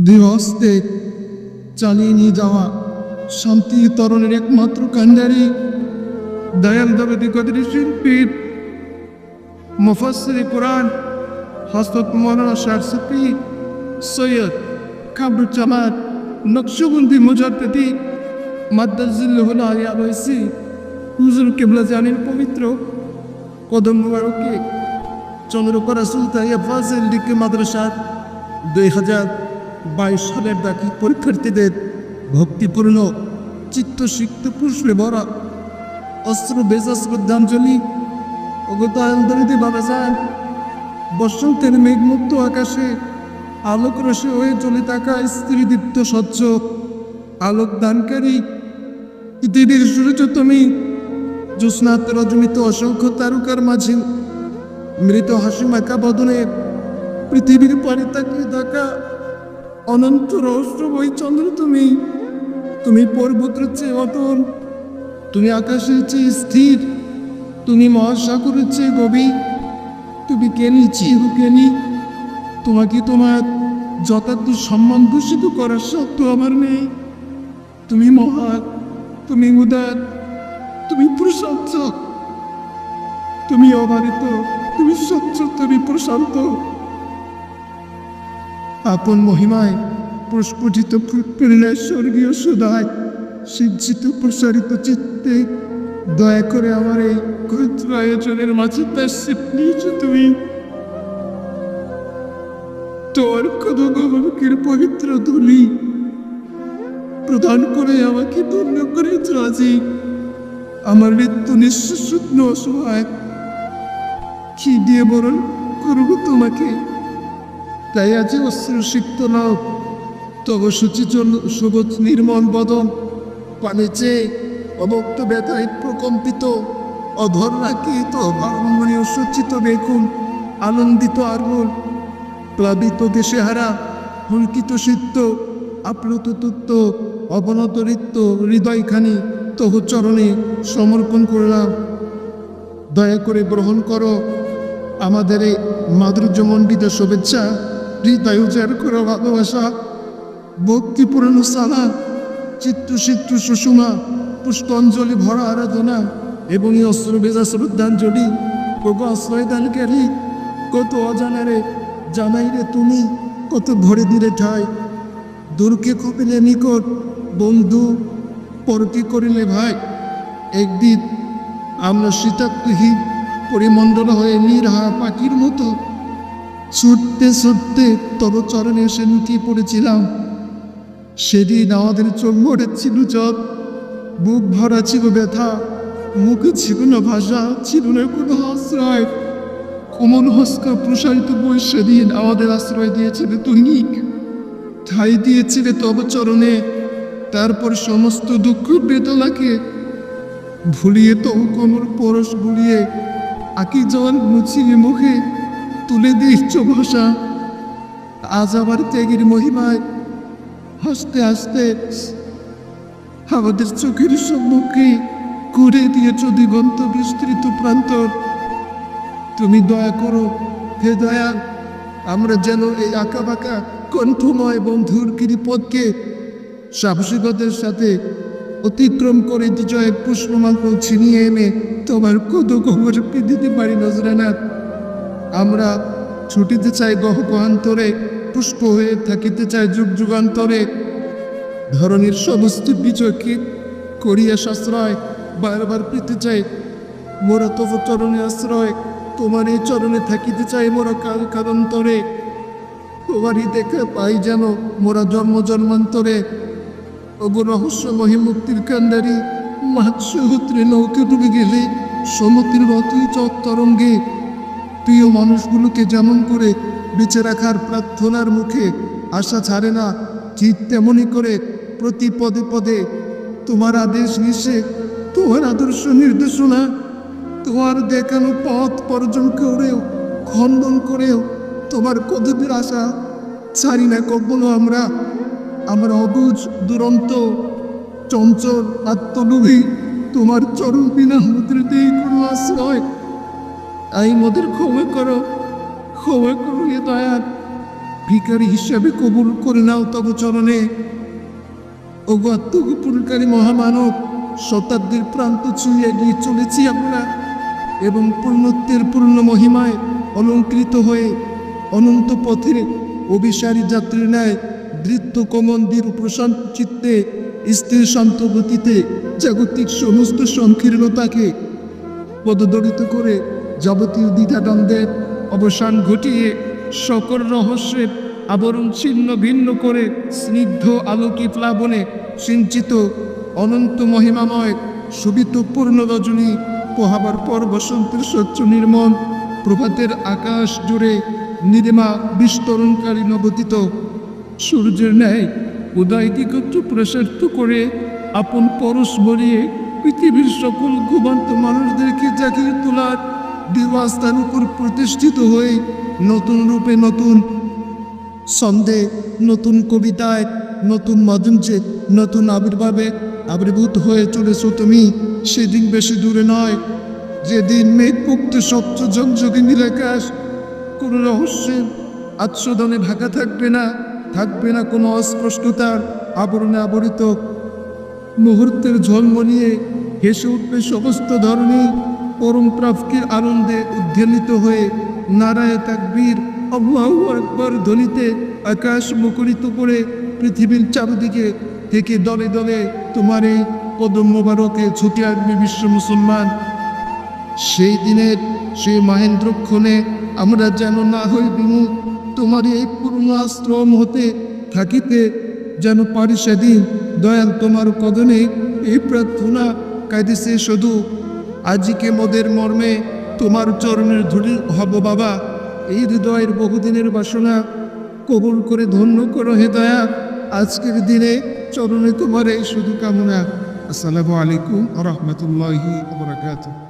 দিবস্তে চালিয়ে নিয়ে যাওয়া শান্তি তরণের একমাত্র কান্ডারি দয়াল দবেদি কদরি শিল্পীর মুফাসসির কোরআন হজরত মৌলানা শারসফি সৈয়দ কাবরুজ্জামান নকশবন্দি মুজাদ্দিদি মাদ্দাজিল্লাহুল আলিয়া রয়েছে হুজুর কেবলা জানেন পবিত্র কদম মুবারকে চন্দ্রকোনা সুলতাইয়া ফাজিল ডিগ্রি মাদ্রাসার দুই হাজার বাইশ সালের দাখি পরীক্ষার্থীদের ভক্তিপূর্ণ চিত্তসিক্ত পুষ্পে ভরা অস্ত্র বেজা শ্রদ্ধাঞ্জলি অগতায়ন্তরিতে বাবা যান বসন্তের মেঘমুক্ত আকাশে আলোক রসে হয়ে চলে থাকা স্ত্রীদীপ্ত স্বচ্ছ আলোক দানকারী পৃথিবীর সূর্য তুমি জ্যোৎস্নাত রজমিত অসংখ্য তারকার মাঝে মৃত হাসি মাখা বদনে পৃথিবীর পানি তাকিয়ে থাকা অনন্ত রহস্যময় চন্দ্র তুমি। তুমি পর্বতের চেয়ে অটল। তুমি আকাশের চেয়ে স্থির। তুমি মহাসাগরের চেয়ে গভীর। তুমি কেনি চির কেনি তোমাকে তোমার যথার্থ সম্মান দূষিত করার সত্য আমার নেই। তুমি মহান, তুমি উদার, তুমি প্রশান্ত। তুমি অবারিত, তুমি স্বচ্ছ, তুমি প্রশান্ত। আপন মহিমায় প্রস্ফুটিত প্রেরণায় স্বর্গীয় সুদায় সিজ্জিত প্রসারিত চিত্তে দয়া করে আমার এই ক্ষুদ্র আয়োজনের মাঝে শিপ নিয়েছো তুমি। তোর কদমের পবিত্র ধুলি প্রদান করে আমাকে ধন্য করে রাজি আমার মৃত্যু নিঃশ্বাস শূন্য অসহায়। কি দিয়ে বরণ করব তোমাকে? তাই আজ অস্ত্র সিক্ত নাও। তব সুচিচল সবুজ নির্মল বদন। পানে চেয়ে অবক্ত ব্যথায় প্রকম্পিত। অধর রাখিত ভারমণীয় সজ্জিত বেকুন আনন্দিত আর্বল প্লাবিত দেশেহারা হুলকিত সিদ্ধ, আপ্লুত তত্ত্ব অবনত রিত্ত হৃদয়খানি তহু চরণে সমর্পণ করলাম। দয়া করে গ্রহণ করো আমাদের এই মাধুর্যমণ্ডিত শুভেচ্ছা। হৃদয় উজাড় করো ভালোবাসা, ভক্তিপূর্ণ সালা, চিত্ত চিত্ত সুষমা, পুষ্পাঞ্জলি ভরা আরাধনা এবং এই অস্ত্র বেজা শ্রদ্ধাঞ্জলি কত আশ্রয় দানকারী কত অজানারে জানাই রে তুমি, কত ভরে দিলে ঠাই। দূরকে কপিলে নিকট বন্ধু, পরকে করিলে ভাই। একদিন আমরা শীতাক্তহীন পরিমণ্ডল হয়ে নিরহা পাখির মতো ছুটতে ছুটতে তব চরণে এসে লুটিয়ে পড়েছিলাম। সেদিন আমাদের চোখ ছিল জল বুক ভরা ছিল ব্যথা, মুখে ছিল না ভাষা ছিল না কোনো আশ্রয়। কোমল হস্কা প্রসারিত বই সেদিন আমাদের আশ্রয় দিয়েছিলে তুমি ঠাই দিয়েছিলে তব চরণে, তারপর সমস্ত দুঃখ বেদনাকে ভুলিয়ে তো কোমর পরশ গুলিয়ে আকি জল মুছিয়ে মুখে তুলে দিচ্ছ ভাষা আজ আবার ত্যাগের মহিমায় হাসতে হাসতে আমাদের চোখের সম্মুখে করে দিয়েছ দিগন্ত বিস্তৃত প্রান্তর। তুমি দয়া করো, হে দয়া, আমরা যেন এই আঁকা বাঁকা কণ্ঠময় বন্ধুর গিরিপথকে সাহসিকতার সাথে অতিক্রম করে বিজয়ের পুষ্পমাল্য ছিনিয়ে এনে তোমার কত খবর দিতে পারি নজরানাথ? আমরা ছুটিতে চাই গহ গহান্তরে পুষ্প হয়ে থাকিতে চাই যুগ যুগান্তরে। ধরনের সমস্ত বিজয়কে করিয়া সাশ্রয়, বারবার পেতে চাই মোরা তব চরণে আশ্রয়, তোমার এই চরণে থাকিতে চাই মোরা কাল কারন্তরে। তোমারই দেখা পাই যেন মোরা জন্ম জন্মান্তরে। ওগো রহস্যময়ী মুক্তির কান্ডারি মাৎসহত্রে নৌকে ডুবে গেলে সমতির মতোই চক তরঙ্গে প্রিয় মানুষগুলোকে যেমন করে বেঁচে রাখার প্রার্থনার মুখে আশা ছাড়ে না, ঠিক তেমনই করে প্রতি পদে পদে তোমার আদেশ নিষে, তোমার আদর্শ নির্দেশনা, তোমার দেখানো পথ পর্যন করেও, খণ্ডন করেও তোমার কদমের আশা ছাড়ি না কখনো আমরা। আমরা অবুজ, দুরন্ত, চঞ্চল, আত্মলোভী, তোমার চরণ বিনা মুদ্রিতেই কোনো আশ্রয় তাই মোদের ক্ষমা করো ক্ষমা করো এ দয়ার। ভিকারি হিসাবে কবুল করে নাও তব চরণে। ও আত্মগোপনকারী মহামানব, শতাব্দীর প্রান্ত ছুঁয়ে এগিয়ে চলেছি আমরা এবং পূর্ণত্বের পূর্ণ মহিমায় অলঙ্কৃত হয়ে অনন্ত পথের অভিসারী যাত্রী ন্যায় দৃত্য কমন্দির প্রশান্ত চিত্তে স্থির শান্ত গতিতে জাগতিক সমস্ত সংকীর্ণতাকে পদদলিত করে যাবতীয় দ্বিধাদ্বন্দ্বের অবসান ঘটিয়ে সকল রহস্যের আবরণ ছিন্ন ভিন্ন করে স্নিগ্ধ আলোকি প্লাবনে সিঞ্চিত অনন্ত মহিমাময় সুবিত পূর্ণ রজনী পোহাবার পর বসন্তের স্বচ্ছ নির্মল প্রভাতের আকাশ জুড়ে নিরিমা বিস্তরণকারী নবদিত সূর্যের ন্যায় উদয় দিগত্র প্রসারিত করে আপন পরশ ভরিয়ে পৃথিবীর সকল ঘুমন্ত মানুষদেরকে জাগিয়ে তোলার দিবাস্তার উপর প্রতিষ্ঠিত হয়ে নতুন রূপে নতুন ছন্দে, নতুন কবিতায়, নতুন মজুঞ্চে নতুন আবির্ভাবে আবির্ভূত হয়ে চলেছ তুমি। সেদিন বেশি দূরে নয়। যেদিন মেঘমুক্ত স্বচ্ছ জঞ্জগি নীলাকাশ কোনো রহস্যের আচ্ছাদনে ঢাকা থাকবে না থাকবে না কোনো অস্পষ্টতার আবরণে আবরিত মুহূর্তের ঝলমলিয়ে হেসে উঠবে সমস্ত ধরনের পরম প্রাপ্তির আনন্দে উদ্বেলিত হয়ে নারায় তাকবীর, আল্লাহু একবার ধ্বনিতে আকাশ মুখরিত করে পৃথিবীর চারদিকে থেকে দলে দলে তোমার এই কদম মোবারকে ছুটে আসবে বিশ্ব মুসলমান। সেই দিনের সেই মহেন্দ্রক্ষণে আমরা যেন না হই বিমুখ, তোমার এই পুরনো আশ্রম হতে থাকিতে যেন পারি সেদিন। দয়াল তোমার কদমে এই প্রার্থনা কাঁদিছে শুধু আজিকে মদের মর্মে তোমার চরণের ধুলি হব বাবা। এই হৃদয়ের বহুদিনের বাসনা কবুল করে ধন্য করো হে দয়া। আজকের দিনে চরণে তোমার এই শুধু কামনা। আসসালামু আলাইকুম রহমতুল্লাহি বরাকাতুহ।